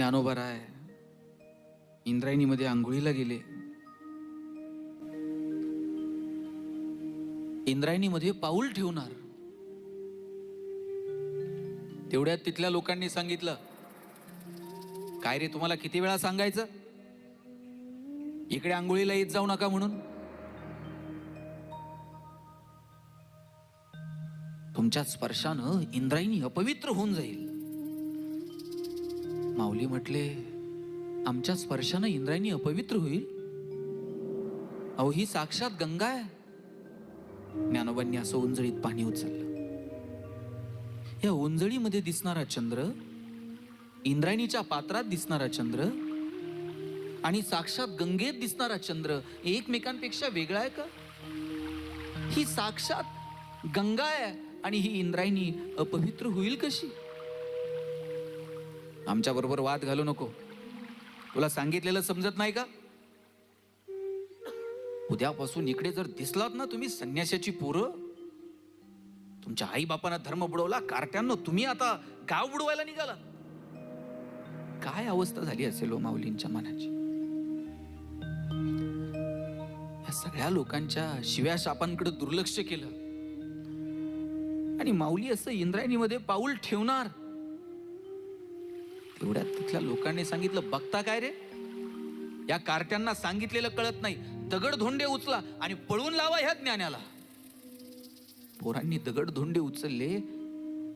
ज्ञानोबराय इंद्रायणीमध्ये आंघोळीला गेले. इंद्रायणीमध्ये पाऊल ठेवणार. तेवढ्यात तिथल्या लोकांनी सांगितलं काय रे तुम्हाला किती वेळा सांगायचं? इकडे आंघोळीला येत जाऊ नका म्हणून. तुमच्या स्पर्शानं इंद्रायणी अपवित्र होऊन जाईल. माऊली म्हटले आमच्या स्पर्शानं इंद्रायणी अपवित्र होईल? अहो ही साक्षात गंगा आहे. ज्ञानोबांनी असं ओंजळीत पाणी उचललं. या ओंजळीमध्ये दिसणारा चंद्र इंद्रायणीच्या पात्रात दिसणारा चंद्र आणि साक्षात गंगेत दिसणारा चंद्र एकमेकांपेक्षा वेगळा आहे का? ही साक्षात गंगा आहे आणि ही इंद्रायणी अपवित्र होईल कशी? आमच्याबरोबर वाद घालू नको. तुला सांगितलेलं समजत नाही का? उद्यापासून इकडे जर दिसलात ना तुम्ही संन्याशाची पोरं तुमच्या आई बापांना धर्म बुडवला कारट्यांनो तुम्ही आता गाव बुडवायला निघाला काय अवस्था झाली असेल हो माऊलींच्या मनाची? या सगळ्या लोकांच्या शिव्या शापांकडे दुर्लक्ष केलं. आणि माऊली असं इंद्रायणीमध्ये पाऊल ठेवणार. एवढ्यात तिथल्या लोकांनी सांगितलं बघता काय रे? या कारट्यांना सांगितलेलं कळत नाही. दगड धोंडे उचला आणि पळून लावा ह्या ज्ञानाला. पोरांनी दगड धोंडे उचलले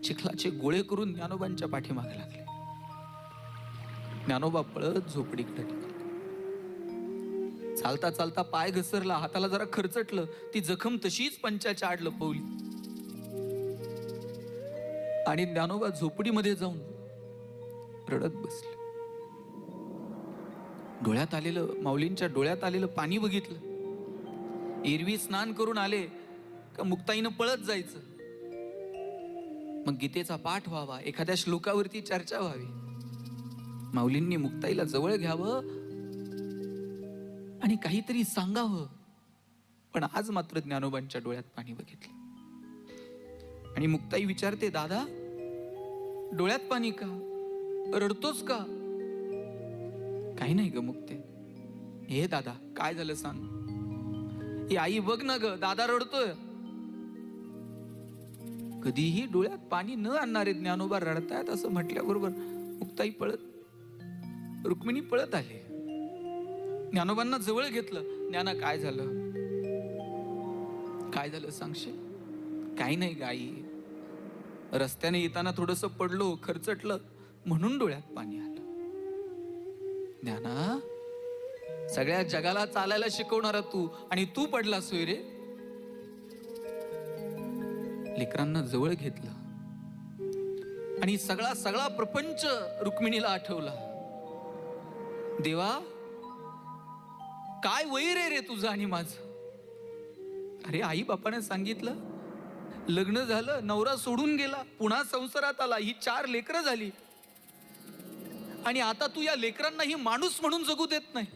चिखलाचे गोळे करून ज्ञानोबांच्या पाठीमागे लागले. ज्ञानोबा पळत झोपडीकडे चालता चालता पाय घसरला हाताला जरा खरचटलं. ती जखम तशीच पंचाच्या आड लपवली आणि ज्ञानोबा झोपडीमध्ये जाऊन रडत बसले. डोळ्यात आलेलं माऊलींच्या डोळ्यात आलेलं पाणी बघितलं. एरवी स्नान करून आले का मुक्ताईनं पळत जायचं. मग गीतेचा पाठ व्हावा एखाद्या श्लोकावरती चर्चा व्हावी. माऊलींनी मुक्ताईला जवळ घ्यावं आणि काहीतरी सांगावं. पण आज मात्र ज्ञानोबांच्या डोळ्यात पाणी बघितलं. आणि मुक्ताई विचारते दादा डोळ्यात पाणी का? रडतोच का? काही नाही ग मुक्ते. हे दादा काय झालं सांग. ही आई बघ ना ग दादा रडतोय. कधीही डोळ्यात पाणी न आणणारे ज्ञानोबा रडतायत असं म्हटल्याबरोबर मुक्ताई पळत रुक्मिणी पळत आले. ज्ञानोबांना जवळ घेतलं. ज्ञाना काय झालं? काय झालं सांगशील? काही नाही गाई रस्त्याने येताना थोडस पडलो खरचटलं. म्हणून डोळ्यात पाणी आलं. ज्ञाना सगळ्या जगाला चालायला शिकवणारा तू आणि तू पडला सोयरे लेकरांना जवळ घेतला आणि सगळा सगळा प्रपंच रुक्मिणीला आठवला. देवा काय वैर आहे रे तुझं आणि माझं? अरे आई बापाने सांगितलं लग्न झालं नवरा सोडून गेला पुन्हा संसारात आला ही चार लेकरं झाली. आणि आता तू या लेकरांना ही माणूस म्हणून जगू देत नाही.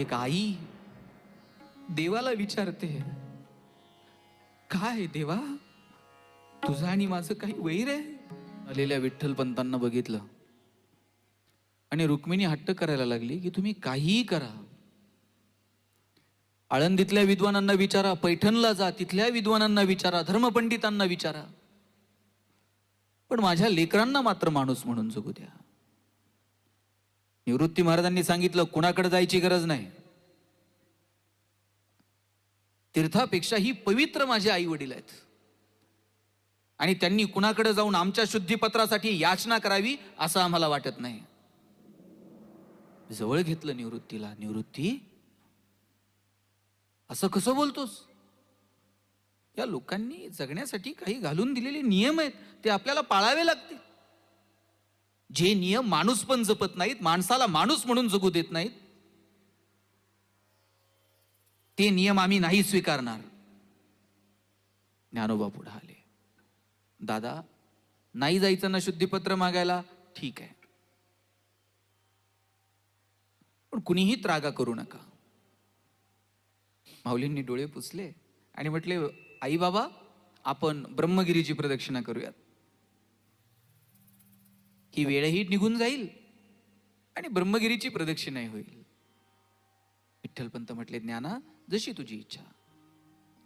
एक आई देवाला विचारते काय देवा तुझं आणि माझं काही वैर आहे? आलेल्या विठ्ठल पंतांना बघितलं. आणि रुक्मिणी हट्ट करायला लागली की तुम्ही काहीही करा. आळंदीतल्या विद्वानांना विचारा पैठणला जा तिथल्या विद्वानांना विचारा धर्मपंडितांना विचारा. पण माझ्या लेकरांना मात्र माणूस म्हणून जगू द्या. निवृत्ती महाराजांनी सांगितलं कुणाकडे जायची गरज नाही. तीर्थापेक्षा ही पवित्र माझे आई वडील आहेत. आणि त्यांनी कुणाकडे जाऊन आमच्या शुद्धीपत्रासाठी याचना करावी असं आम्हाला वाटत नाही. जवळ घेतलं निवृत्तीला. निवृत्ती? असं कसं बोलतोस? या लोकांनी जगण्यासाठी काही घालून दिलेले नियम आहेत ते आपल्याला पाळावे लागतील. जे नियम माणूस पण जपत नाहीत माणसाला माणूस म्हणून जगू देत नाहीत ते नियम आम्ही नाही स्वीकारणार. ज्ञानोबा पुढे आले. दादा नाही जायचं ना शुद्धीपत्र मागायला? ठीक आहे. पण कुणीही त्रागा करू नका. माऊलींनी डोळे पुसले आणि म्हटले आई बाबा आपण ब्रह्मगिरीची प्रदक्षिणा करूयात. ही वेळही निघून जाईल आणि ब्रह्मगिरीची प्रदक्षिणाही होईल. विठ्ठलपंत म्हटले ज्ञाना जशी तुझी इच्छा.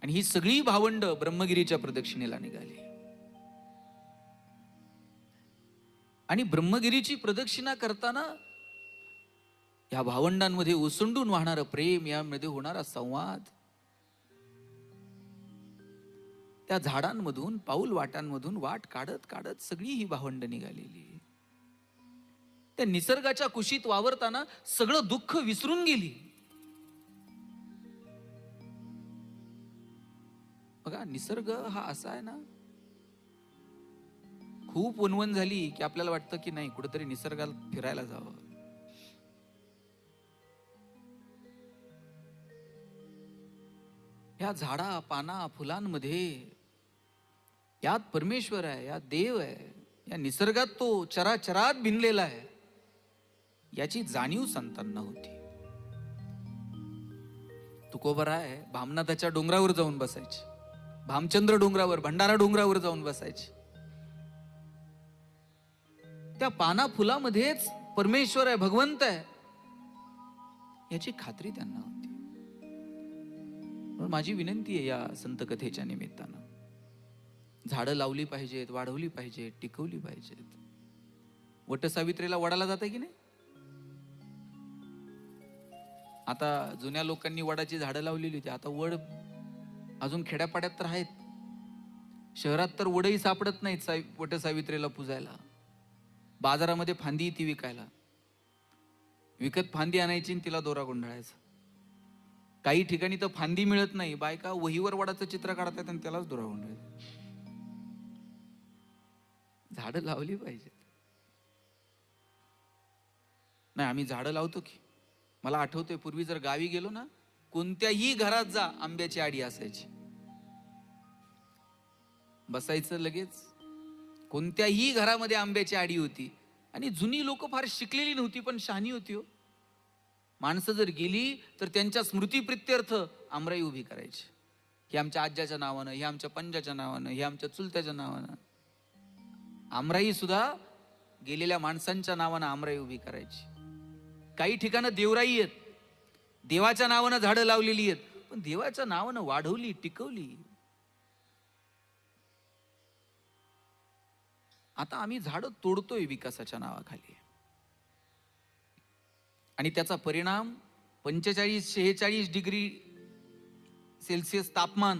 आणि ही सगळी भावंड ब्रह्मगिरीच्या प्रदक्षिणेला निघाली. आणि ब्रह्मगिरीची प्रदक्षिणा करताना या भावंडांमध्ये ओसंडून वाहणारं प्रेम यामध्ये होणारा संवाद त्या झाडांमधून पाऊल वाटांमधून वाट काढत काढत सगळी ही भावंड निघालेली. त्या निसर्गाच्या कुशीत वावरताना सगळं दुःख विसरून गेली. बघा निसर्ग हा असा आहे ना खूप वनवन झाली की आपल्याला वाटतं की नाही कुठेतरी निसर्गाला फिरायला जावं. ह्या झाडा पाना फुलांमध्ये यात परमेश्वर आहे या देव आहे या निसर्गात तो चराचरात भिनलेला आहे. याची जाणीव संतांना होती. तुकोबरा आहे भामनाथाच्या डोंगरावर जाऊन बसायचे. भामचंद्र डोंगरावर भंडारा डोंगरावर जाऊन बसायचे. त्या पाना फुलामध्येच परमेश्वर आहे भगवंत आहे. याची खात्री त्यांना होती. म्हणून माझी विनंती आहे या संत कथेच्या निमित्तानं. झाडं लावली पाहिजेत वाढवली पाहिजेत टिकवली पाहिजेत. वटसावित्रीला वडाला जात की नाही? आता जुन्या लोकांनी वडाची झाडं लावलेली होती. आता वड अजून खेड्यापाड्यात तर आहेत. शहरात तर वडही सापडत नाहीत सावि वटसावित्रीला पुजायला. बाजारामध्ये फांदी ती विकायला. विकत फांदी आणायची आणि तिला दोरा गोंधळायचा काही ठिकाणी तर फांदी मिळत नाही. बायका वहीवर वडाचं चित्र काढतात आणि त्यालाच दोरा गुंडाळतात. झाडं लावली पाहिजेत. नाही आम्ही झाडं लावतो की. मला आठवतोय पूर्वी जर गावी गेलो ना कोणत्याही घरात जा आंब्याची आडी असायची. बसायचं लगेच. कोणत्याही घरामध्ये आंब्याची आडी होती. आणि जुनी लोक फार शिकलेली नव्हती पण शहाणी होती हो. माणसं जर गेली तर त्यांच्या स्मृतीप्रित्यर्थ आमराई उभी करायची. हे आमच्या आज्याच्या नावानं हे आमच्या पंजाच्या नावानं हे आमच्या चुलत्याच्या नावानं. आमराई सुद्धा गेलेल्या माणसांच्या नावानं आमराई उभी करायची. काही ठिकाणं देवराई आहेत. देवाच्या नावानं झाडं लावलेली आहेत. पण देवाच्या नावानं वाढवली टिकवली. आता आम्ही झाडं तोडतोय विकासाच्या नावाखाली. आणि त्याचा परिणाम पंचेचाळीस शेहेचाळीस डिग्री सेल्सिअस तापमान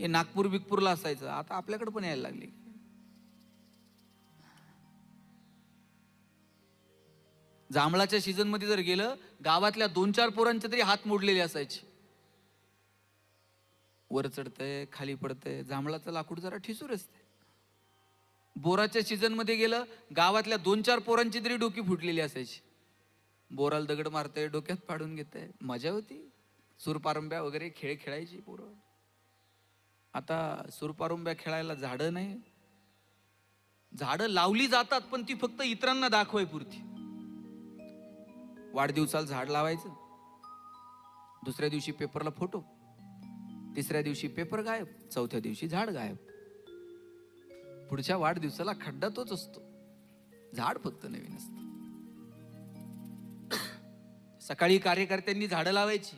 हे नागपूर बिगपूरला असायचं. आता आपल्याकडे पण यायला लागले. जांभळाच्या सीझनमध्ये जर गेलं गावातल्या दोन चार पोरांचे तरी हात मोडलेले असायचे. वर चढतंय खाली पडतंय जांभळाचं लाकूड जरा ठिसूर असते बोराच्या सीझनमध्ये गेलं गावातल्या दोन चार पोरांची तरी डोकी फुटलेली असायची. बोराला दगड मारतंय डोक्यात पाडून घेतंय. मजा होती. सुरपारंब्या वगैरे खेळ खेळायची पोरं. आता सूरपारंब्या खेळायला झाडं नाही. झाडं लावली जातात पण ती फक्त इतरांना दाखवाय पुरती. वाढदिवसाला झाड लावायचं. दुसऱ्या दिवशी पेपरला फोटो. तिसऱ्या दिवशी पेपर गायब. चौथ्या दिवशी झाड गायब. पुढच्या वाढदिवसाला खड्डा तोच असतो. झाड फक्त नवीन असतं. सकाळी कार्यकर्त्यांनी झाडं लावायची.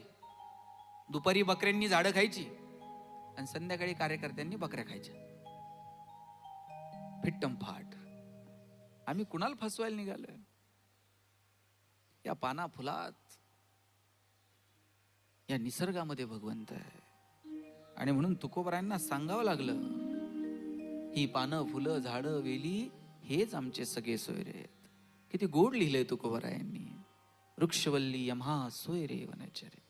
दुपारी बकऱ्यांनी झाडं खायची. आणि संध्याकाळी कार्यकर्त्यांनी बकऱ्या खायच्या. फिट्टम फाट. आम्ही कुणाला फसवायला निघालोय? या पाना फुलात या निसर्गामध्ये भगवंत आहे. आणि म्हणून तुकोबरायांना सांगावं लागलं ही पानं फुलं झाडं वेली हेच आमचे सगळे सोयरे आहेत. किती गोड लिहिलंय तुकोबरायांनी. वृक्षवल्ली यम्हा सोयरे वनचरे.